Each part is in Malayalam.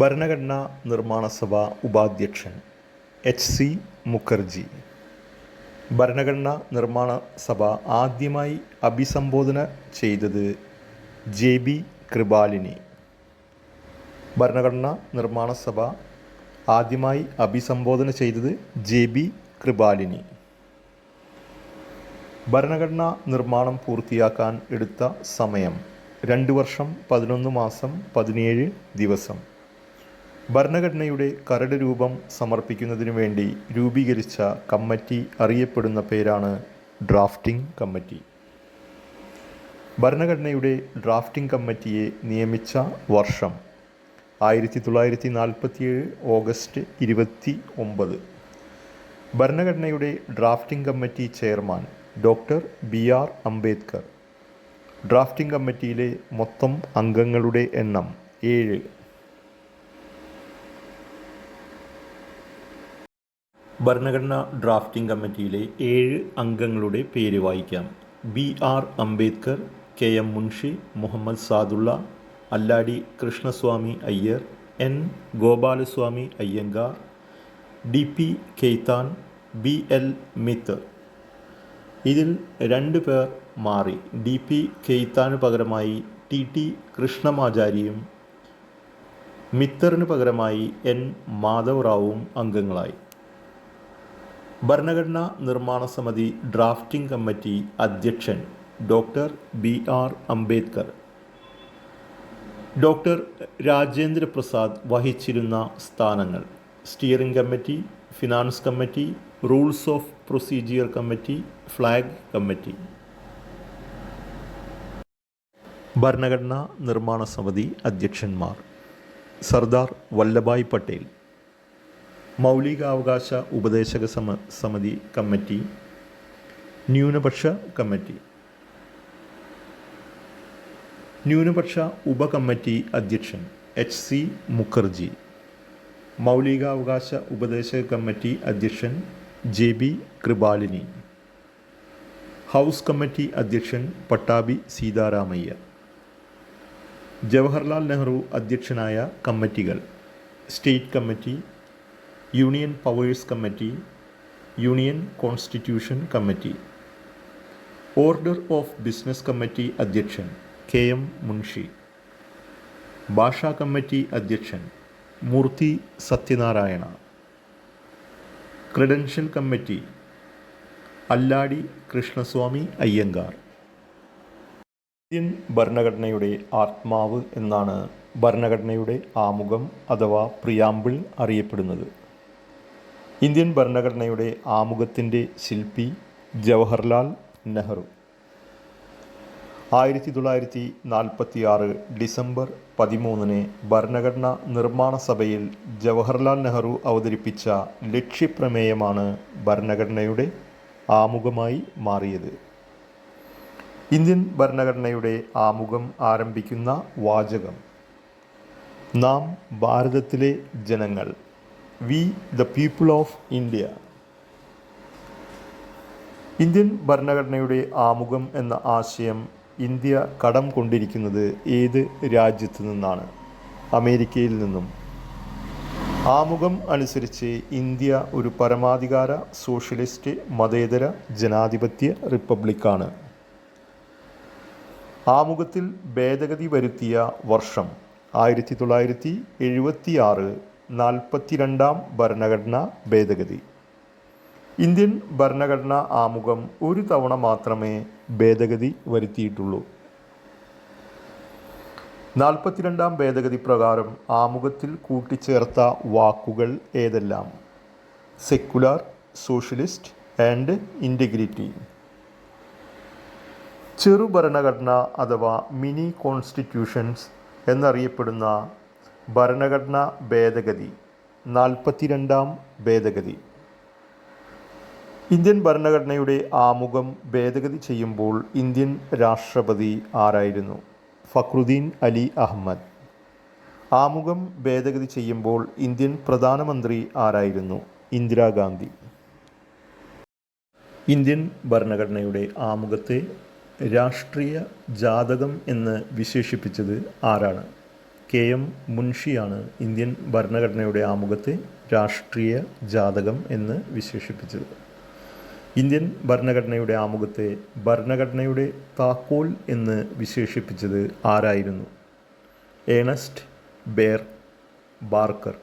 ഭരണഘടനാ നിർമ്മാണ സഭ ഉപാധ്യക്ഷൻ എച്ച് സി മുഖർജി. ഭരണഘടനാ നിർമ്മാണ സഭ ആദ്യമായി അഭിസംബോധന ചെയ്തത് ജെ ബി കൃപാലിനി. ഭരണഘടനാ നിർമ്മാണ സഭ ആദ്യമായി അഭിസംബോധന ചെയ്തത് ജെ ബി കൃപാലിനി. ഭരണഘടനാ നിർമ്മാണം പൂർത്തിയാക്കാൻ എടുത്ത സമയം രണ്ട് വർഷം പതിനൊന്ന് മാസം പതിനേഴ് ദിവസം. ഭരണഘടനയുടെ കരട് രൂപം സമർപ്പിക്കുന്നതിനു വേണ്ടി രൂപീകരിച്ച കമ്മിറ്റി അറിയപ്പെടുന്ന പേരാണ് ഡ്രാഫ്റ്റിംഗ് കമ്മിറ്റി. ഭരണഘടനയുടെ ഡ്രാഫ്റ്റിംഗ് കമ്മിറ്റിയെ നിയമിച്ച വർഷം ആയിരത്തി തൊള്ളായിരത്തി നാൽപ്പത്തിയേഴ് ഓഗസ്റ്റ് ഇരുപത്തി ഒമ്പത് ഭരണഘടനയുടെ drafting committee chairman doctor B R Ambedkar. Drafting കമ്മിറ്റിയിലെ മൊത്തം അംഗങ്ങളുടെ എണ്ണം ഏഴ്. ഭരണഘടനാ ഡ്രാഫ്റ്റിംഗ് കമ്മിറ്റിയിലെ ഏഴ് അംഗങ്ങളുടെ പേര് വായിക്കാം. B R Ambedkar K M Munshi Muhammad Saadulla Alladi Krishnaswamy Iyer N Gopalaswami Ayyangar D P Khaitan B L Mitter. ഇതിൽ രണ്ട് പേർ മാറി. ഡി പി കെയ്ത്താന് പകരമായി ടി ടി കൃഷ്ണമാചാരിയും മിത്തറിന് പകരമായി എൻ മാധവറാവുവും അംഗങ്ങളായി. ഭരണഘടനാ നിർമ്മാണ സമിതി ഡ്രാഫ്റ്റിംഗ് കമ്മിറ്റി അധ്യക്ഷൻ doctor B R Ambedkar. Doctor Rajendra Prasad വഹിച്ചിരുന്ന സ്ഥാനങ്ങൾ steering committee finance committee rules of procedure committee flag committee. ഭരണഘടനാ നിർമ്മാണ സമിതി അധ്യക്ഷന്മാർ സർദാർ വല്ലഭായ് പട്ടേൽ മൗലികാവകാശ ഉപദേശക സമ സമിതി കമ്മിറ്റി ന്യൂനപക്ഷ കമ്മിറ്റി. ന്യൂനപക്ഷ ഉപകമ്മിറ്റി അധ്യക്ഷൻ എച്ച് സി മുഖർജി. മൗലികാവകാശ ഉപദേശക കമ്മിറ്റി അധ്യക്ഷൻ J B Kripalani. House committee അധ്യക്ഷൻ പട്ടാഭി സീതാരാമയ്യ. ജവഹർലാൽ നെഹ്റു അധ്യക്ഷനായ കമ്മിറ്റികൾ. State committee union powers committee union constitution committee order of business committee അധ്യക്ഷൻ കെ എം മുൻഷി ഭാഷാ കമ്മിറ്റി അധ്യക്ഷൻ Moorthy Satyanarayana credential committee Alladi Krishnaswamy Ayyangar Indian ഭരണഘടനയുടെ ആത്മാവ് എന്നാണ് ഭരണഘടനയുടെ ആമുഖം അഥവാ പ്രിയാമ്പിൾ അറിയപ്പെടുന്നത്. ഇന്ത്യൻ ഭരണഘടനയുടെ ആമുഖത്തിന്റെ ശില്പി ജവഹർലാൽ നെഹ്റു. ആയിരത്തി തൊള്ളായിരത്തി നാൽപ്പത്തി ആറ് ഡിസംബർ പതിമൂന്നിന് ഭരണഘടനാ നിർമ്മാണ സഭയിൽ ജവഹർലാൽ നെഹ്റു അവതരിപ്പിച്ച ലക്ഷ്യപ്രമേയമാണ് ഭരണഘടനയുടെ ആമുഖമായി മാറിയത്. ഇന്ത്യൻ ഭരണഘടനയുടെ ആമുഖം ആരംഭിക്കുന്ന വാചകം നാം ഭാരതത്തിലെ ജനങ്ങൾ we the people of India Indian ഭരണഘടനയുടെ ആമുഖം എന്ന ആശയം ഇന്ത്യ കടം കൊണ്ടിരിക്കുന്നത് ഏത് രാജ്യത്തു നിന്നാണ്? അമേരിക്കയിൽ നിന്നും. ആമുഖം അനുസരിച്ച് ഇന്ത്യ ഒരു പരമാധികാര സോഷ്യലിസ്റ്റ് മതേതര ജനാധിപത്യ റിപ്പബ്ലിക്കാണ്. ആമുഖത്തിൽ ഭേദഗതി വരുത്തിയ വർഷം ആയിരത്തി തൊള്ളായിരത്തി എഴുപത്തി ആറ് നാൽപ്പത്തിരണ്ടാം ഭരണഘടനാ ഭേദഗതി. ഇന്ത്യൻ ഭരണഘടനാ ആമുഖം ഒരു തവണ മാത്രമേ ഭേദഗതി വരുത്തിയിട്ടുള്ളൂ. നാൽപ്പത്തിരണ്ടാം ഭേദഗതി പ്രകാരം ആമുഖത്തിൽ കൂട്ടിച്ചേർത്ത വാക്കുകൾ ഏതെല്ലാം? സെക്കുലാർ സോഷ്യലിസ്റ്റ് ആൻഡ് ഇന്റഗ്രിറ്റി ചെറുഭരണഘടന അഥവാ മിനി കോൺസ്റ്റിറ്റ്യൂഷൻസ് എന്നറിയപ്പെടുന്ന ഭരണഘടനാ ഭേദഗതി നാൽപ്പത്തിരണ്ടാം ഭേദഗതി. ഇന്ത്യൻ ഭരണഘടനയുടെ ആമുഖം ഭേദഗതി ചെയ്യുമ്പോൾ ഇന്ത്യൻ രാഷ്ട്രപതി ആരായിരുന്നു? ഫക്രുദ്ദീൻ അലി അഹമ്മദ്. ആമുഖം ഭേദഗതി ചെയ്യുമ്പോൾ ഇന്ത്യൻ പ്രധാനമന്ത്രി ആരായിരുന്നു? ഇന്ദിരാഗാന്ധി ഇന്ത്യൻ ഭരണഘടനയുടെ ആമുഖത്തെ രാഷ്ട്രീയ ജാതകം എന്ന് വിശേഷിപ്പിച്ചത് ആരാണ്? കെ എം മുൻഷിയാണ് ഇന്ത്യൻ ഭരണഘടനയുടെ ആമുഖത്തെ രാഷ്ട്രീയ ജാതകം എന്ന് വിശേഷിപ്പിച്ചത്. ഇന്ത്യൻ ഭരണഘടനയുടെ ആമുഖത്തെ ഭരണഘടനയുടെ താക്കോൽ എന്ന് വിശേഷിപ്പിച്ചത് ആരായിരുന്നു? ഏണസ്റ്റ് ബേർ ബാർക്കർ.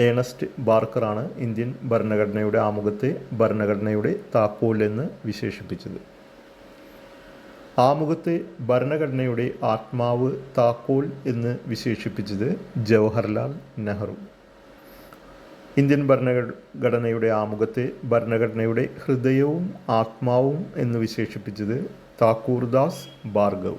ഏണസ്റ്റ് ബാർക്കറാണ് ഇന്ത്യൻ ഭരണഘടനയുടെ ആമുഖത്തെ ഭരണഘടനയുടെ താക്കോൽ എന്ന് വിശേഷിപ്പിച്ചത്. ആമുഖത്തെ ഭരണഘടനയുടെ ആത്മാവ് താക്കോൽ എന്ന് വിശേഷിപ്പിച്ചത് ജവഹർലാൽ നെഹ്റു. ഇന്ത്യൻ ഭരണഘടനയുടെ ആമുഖത്തെ ഭരണഘടനയുടെ ഹൃദയവും ആത്മാവും എന്ന് വിശേഷിപ്പിച്ചത് താക്കൂർദാസ് ഭാർഗവ്.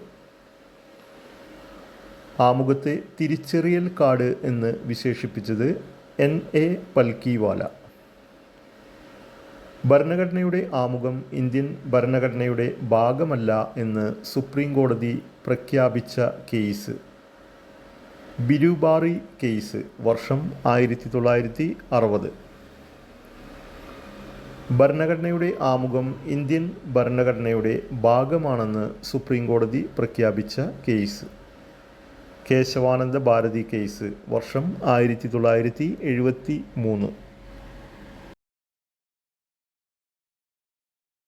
ആമുഖത്തെ തിരിച്ചറിയൽ കാർഡ് എന്ന് വിശേഷിപ്പിച്ചത് എൻ എ പൽക്കിവാല. ഭരണഘടനയുടെ ആമുഖം ഇന്ത്യൻ ഭരണഘടനയുടെ ഭാഗമല്ല എന്ന് സുപ്രീം കോടതി പ്രഖ്യാപിച്ച കേസ്. ബിരുബാറി കേസ് വർഷം ആയിരത്തി തൊള്ളായിരത്തി അറുപത് ഭരണഘടനയുടെ ആമുഖം ഇന്ത്യൻ ഭരണഘടനയുടെ ഭാഗമാണെന്ന് സുപ്രീം കോടതി പ്രഖ്യാപിച്ച കേസ്. കേശവാനന്ദ ഭാരതി കേസ് വർഷം ആയിരത്തി തൊള്ളായിരത്തി എഴുപത്തി മൂന്ന്